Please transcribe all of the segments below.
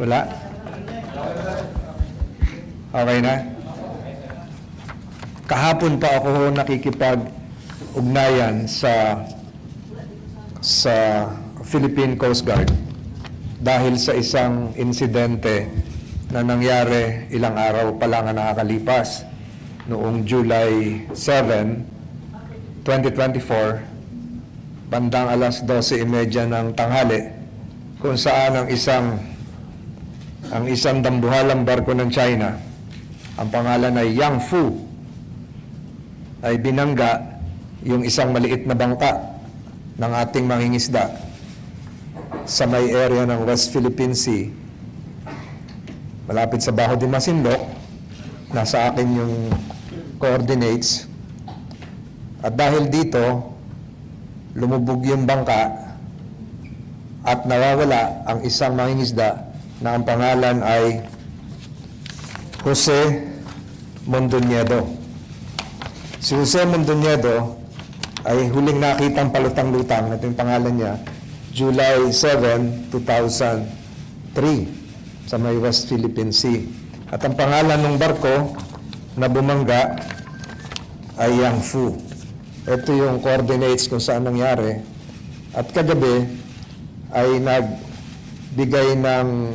Wala? Okay na? Kahapon pa ako nakikipag-ugnayan sa sa Philippine Coast Guard dahil sa isang insidente na nangyari ilang araw pa lang ang nakakalipas noong July 7, 2024 bandang alas 12.30 ng tanghali kung saan ang isang ang isang dambuhalang barko ng China ang pangalan ay Yang Fu ay binangga yung isang maliit na bangka ng ating mangingisda sa may area ng West Philippine Sea. Malapit sa Baho de Masinloc nasa akin yung coordinates. At dahil dito lumubog yung bangka at nawawala ang isang mangingisda na ang pangalan ay Jose Mondoñedo. Si Jose Mondoñedo ay huling nakitang palutang-lutang, ito yung pangalan niya, July 7, 2003 sa may West Philippine Sea. At ang pangalan ng barko na bumangga ay Yang Fu. Ito yung coordinates kung saan nangyari. At kagabi ay nagbigay ng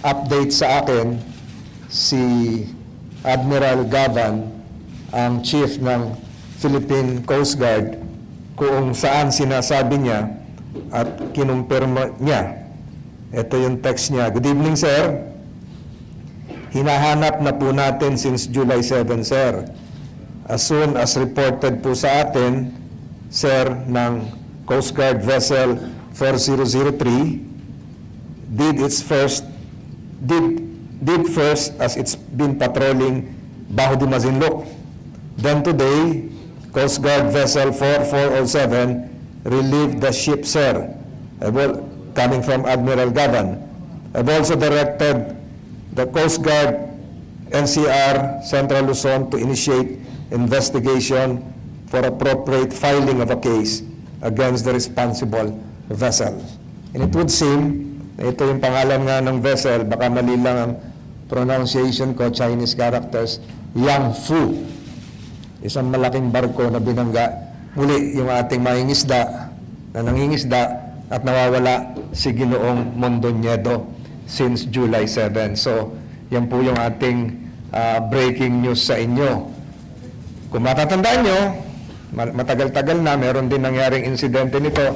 update sa akin si Admiral Gavan, ang chief ng Philippine Coast Guard, kung saan sinasabi niya at kinumpirma niya. Ito yung text niya. Good evening, sir. Hinahanap na po natin since July 7, sir. As soon as reported po sa atin, sir, ng Coast Guard Vessel 4003, did its first, did, did first as it's been patrolling Baho de Mazinloc. Then today, Coast Guard Vessel 4407 relieved the ship, sir. Coming from Admiral Gavan. I've also directed the Coast Guard NCR Central Luzon to initiate investigation for appropriate filing of a case against the responsible vessel. And it would seem ito yung pangalan nga ng vessel, baka mali lang ang pronunciation ko, Chinese characters, Yang Fu. Isang malaking barko na binangga. Muli, yung ating mangingisda na nangingisda at nawawala si Ginoong Mondoñedo since July 7. So, yan po yung ating ah, breaking news sa inyo. Kung matatandaan nyo, ma- matagal-tagal na, meron din nangyaring insidente nito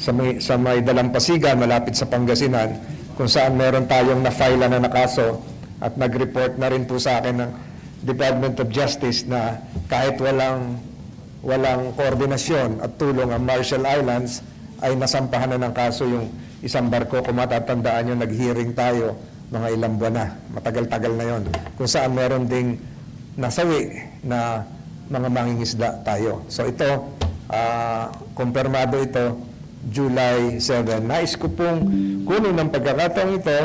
sa may, sa may Dalampasigan, malapit sa Pangasinan, kung saan meron tayong na-file na nakaso at nag-report na rin po sa akin ng Department of Justice na kahit walang walang koordinasyon at tulong ang Marshall Islands ay nasampahan na ng kaso yung isang barko. Kung matatandaan nyo, nag-hearing tayo mga ilang buwan na. Matagal-tagal na yon. Kung saan meron ding nasawi na mga mangingisda tayo. So ito, ah, kumpirmado ito, July 7. Nais ko pong kunin ng pagkakataong ito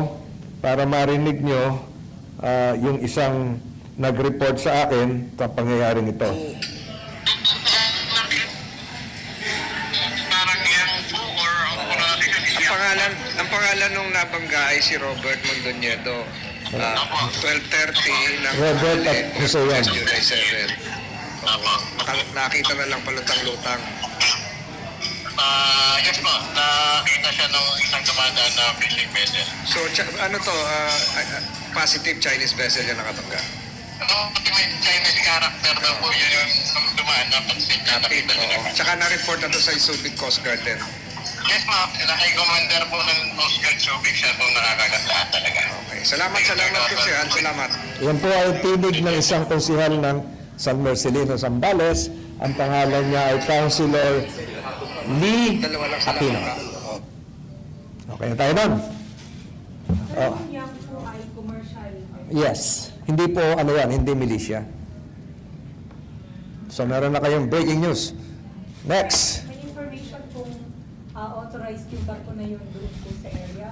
para marinig nyo ah, yung isang nag-report sa akin sa pangyayaring ito. Ang pangalan, ang pangalan nung nabangga ay si Robert Mondoñedo. Ah, 12.30 ng Robert at Jose yan. July 7. Apo. Maka- nakita na lang palutang-lutang. Ah, yes po, nakita siya ng isang dumadaan na fishing vessel. So, cha- ano to, ah, positive Chinese vessel yung nakabangga. Ano, may Chinese character daw po yun yung dumaan na pansin na nakita nila. oo. Tsaka na-report na to sa Subic Coast Guard din. Yes ma'am, sila kay commander po ng Coast Guard Subic siya po nakakagat talaga. Okay. Salamat, salamat, Kusihan. Salamat. Yan po ay tinig ng isang konsihal ng San Marcelino Zambales. Ang pangalan niya ay Councilor Sa Aquino. Okay na tayo doon? Oh, yes. Hindi po, ano yan, hindi militia. So meron na kayong breaking news. Next. May information kung ah, authorized yung barko na yun doon po sa area.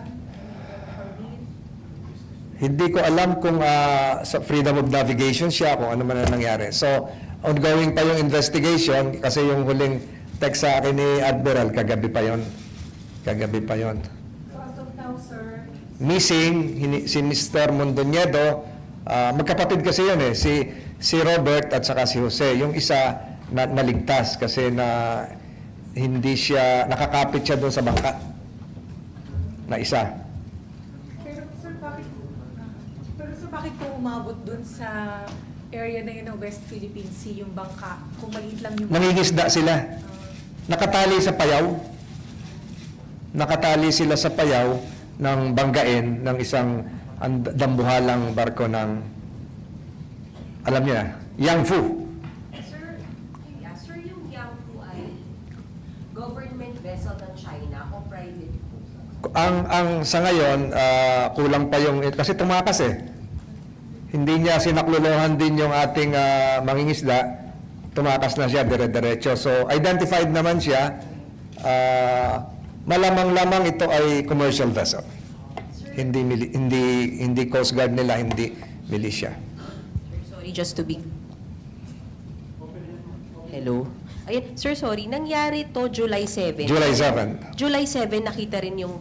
Hindi ko alam kung ah, sa freedom of navigation siya, kung ano man ang nangyari. So, ongoing pa yung investigation kasi yung huling text sa akin ni Admiral, kagabi pa yon. Kagabi pa yon. So as of now, sir. missing si Mr. Mondoñedo. Ah, magkapatid kasi yun eh, si, si Robert at saka si Jose. Yung isa na, naligtas kasi na hindi siya, nakakapit siya doon sa bangka. Na isa. Pero sir, bakit, pero sir, bakit po umabot dun sa area na yun ng West Philippine Sea, yung bangka, kung maliit lang yung... Nangingisda sila. Ah, Nakatali sa payaw. Nakatali sila sa payaw ng banggain ng isang dambuhalang barko ng, alam niyo na, Yangfu. Sir, yeah, sir, yung Yangfu ay government vessel ng China o private po? Ang ang sa ngayon ah, kulang pa yung kasi tumakas eh. Hindi niya sinaklolohan din yung ating ah, mangingisda. Tumakas na siya dire-diretso. So identified naman siya. Ah, malamang-lamang ito ay commercial vessel. Hindi hindi hindi Coast Guard nila, hindi militia. Sorry, just to be... Hello? Ayun, sir, sorry. Nangyari to July 7. July 7. July 7, nakita rin yung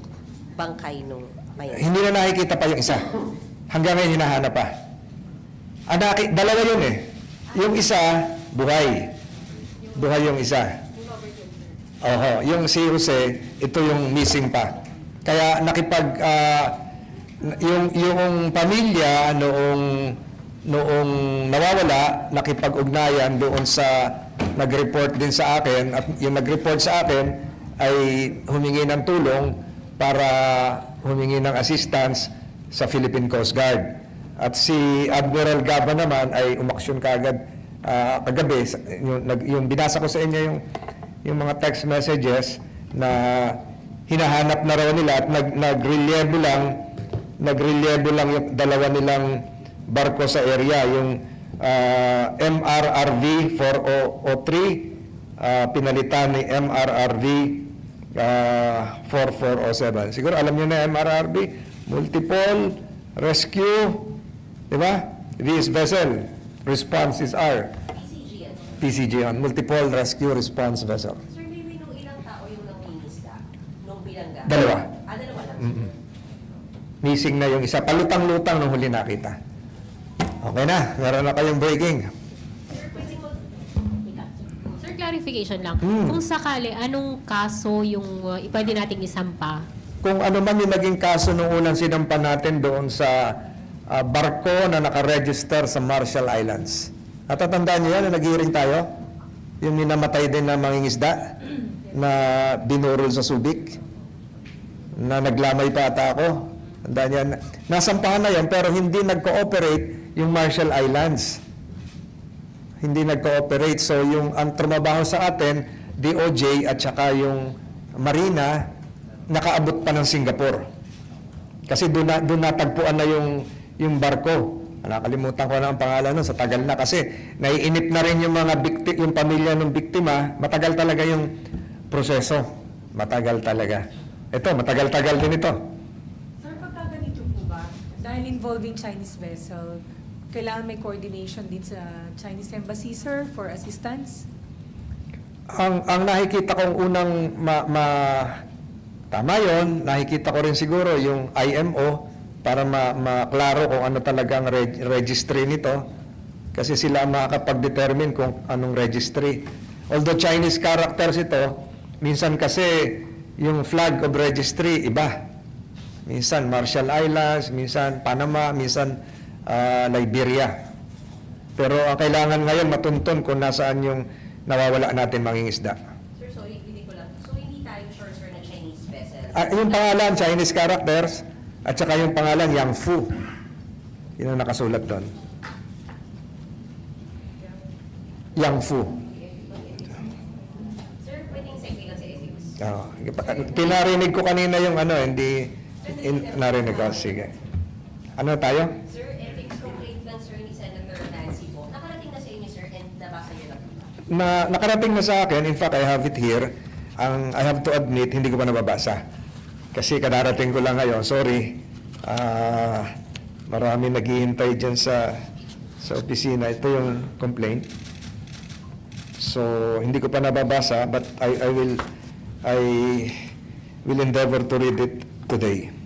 bangkay nung may... Hindi na nakikita pa yung isa. Hanggang ngayon hinahanap pa. Anaki, dalawa yun eh. Yung isa, buhay. Buhay yung isa. Oho, yung si Jose, ito yung missing pa. Kaya nakipag ah, yung yung pamilya noong noong nawawala, nakipag-ugnayan doon sa nag-report din sa akin at yung nag-report sa akin ay humingi ng tulong para humingi ng assistance sa Philippine Coast Guard. At si Admiral Gaba naman ay umaksyon kaagad ah, kagabi. Yung, yung binasa ko sa inyo yung, yung mga text messages na hinahanap na raw nila at nag, nagrelyebo lang nagrelyebo lang yung dalawa nilang barko sa area. Yung ah, MRRV 403 ah, pinalitan ni MRRV ah, 4407. Siguro alam niyo na MRRV, multiple rescue, di ba? This vessel, response is R. PCG. PCG on, multiple rescue response vessel. Sir, may may nung ilang tao yung nangingisda nung bilangga? Dalawa. Ah, dalawa lang. Missing na yung isa, palutang-lutang nung huli nakita. Okay na, meron na kayong breaking. Sir, pwede mo... Sir, clarification lang. Hmm. Kung sakali, anong kaso yung uh, pwede nating isampa? Kung ano man yung naging kaso nung unang sinampan natin doon sa ah, barko na nakaregister sa Marshall Islands. Natatandaan niyo yan na nag-hearing tayo? Yung minamatay din na mangingisda na binurol sa Subic na naglamay pa ata ako. Tandaan niyan. Nasampahan na yan pero hindi nag-cooperate yung Marshall Islands. Hindi nag-cooperate. So yung ang trumabaho sa atin, DOJ at saka yung Marina, nakaabot pa ng Singapore. Kasi doon doon natagpuan na yung, yung barko. Nakalimutan ko na ang pangalan nun, sa tagal na kasi naiinip na rin yung mga bikti, yung pamilya ng biktima. Matagal talaga yung proseso. Matagal talaga. Ito, matagal-tagal din ito. Sir, pagka ganito po ba, dahil involving Chinese vessel, kailangan may coordination din sa Chinese Embassy, sir, for assistance? Ang ang nakikita kong unang ma, ma- tama 'yon, nakikita ko rin siguro yung IMO para ma, maklaro kung ano talagang reg, registry nito kasi sila ang makakapag-determine kung anong registry. Although Chinese characters ito, minsan kasi yung flag of registry iba. Minsan Marshall Islands, minsan Panama, minsan ah, Liberia. Pero ang kailangan ngayon matuntun kung nasaan yung nawawala natin mangingisda. Sir, sorry, hindi ko lang. So, hindi tayo sure, sir, na Chinese vessel? Ah, yung pangalan, Chinese characters, at saka yung pangalan, Yang Fu. Yun ang nakasulat doon. Yang Fu. Sir, pwedeng segue lang sa ethics. Oh, tinarinig ko kanina yung ano, hindi in, narinig ko. Sige. Ano tayo? Sir, ethics complaint lang, sir, ni Senator Nancy po. Nakarating na sa inyo, sir, and nabasa niyo na po. na nakarating na sa akin, in fact, I have it here. Ang I have to admit, hindi ko pa nababasa. Kasi kadarating ko lang ngayon, sorry. Ah, marami naghihintay dyan sa sa opisina. Ito yung complaint. So, hindi ko pa nababasa, but I, I will I will endeavor to read it today.